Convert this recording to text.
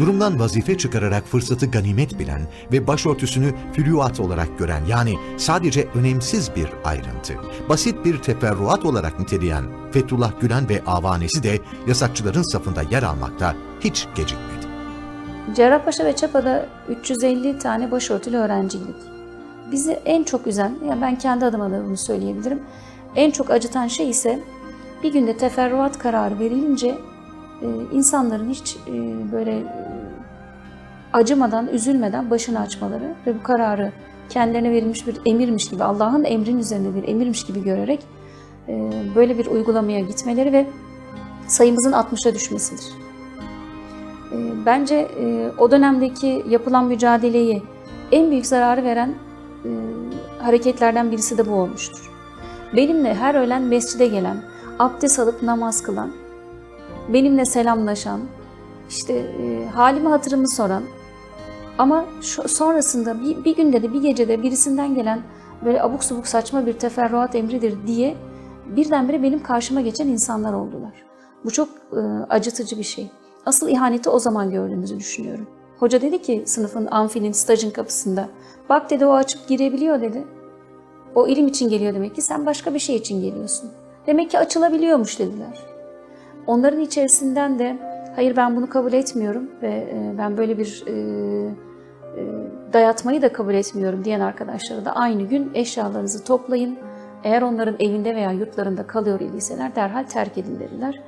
Durumdan vazife çıkararak fırsatı ganimet bilen ve başörtüsünü flüat olarak gören yani sadece önemsiz bir ayrıntı, basit bir teferruat olarak niteleyen Fethullah Gülen ve avanesi de yasakçıların safında yer almakta hiç gecikmedi. Cerrahpaşa ve Çapa'da 350 tane başörtülü öğrenciydik. Bizi en çok üzen, yani ben kendi adıma da bunu söyleyebilirim, en çok acıtan şey ise bir günde teferruat kararı verilince insanların hiç e, böyle e, acımadan, üzülmeden başını açmaları ve bu kararı kendilerine verilmiş bir emirmiş gibi, Allah'ın emrinin üzerinde bir emirmiş gibi görerek e, böyle bir uygulamaya gitmeleri ve sayımızın 60'a düşmesidir. Bence o dönemdeki yapılan mücadeleyi en büyük zararı veren hareketlerden birisi de bu olmuştur. Benimle her öğlen mescide gelen, abdest alıp namaz kılan, benimle selamlaşan, işte e, halimi hatırımı soran ama şu, sonrasında bir, bir günde de bir gecede birisinden gelen böyle abuk subuk saçma bir teferruat emridir diye birdenbire benim karşıma geçen insanlar oldular. Bu çok e, acıtıcı bir şey. Asıl ihaneti o zaman gördüğümüzü düşünüyorum. Hoca dedi ki sınıfın, amfinin, stajın kapısında. Bak dedi o açıp girebiliyor dedi. O ilim için geliyor demek ki sen başka bir şey için geliyorsun. Demek ki açılabiliyormuş dediler. Onların içerisinden de hayır ben bunu kabul etmiyorum ve e, ben böyle bir e, e, dayatmayı da kabul etmiyorum diyen arkadaşlara da aynı gün eşyalarınızı toplayın. Eğer onların evinde veya yurtlarında kalıyor idiyseler derhal terk edin dediler.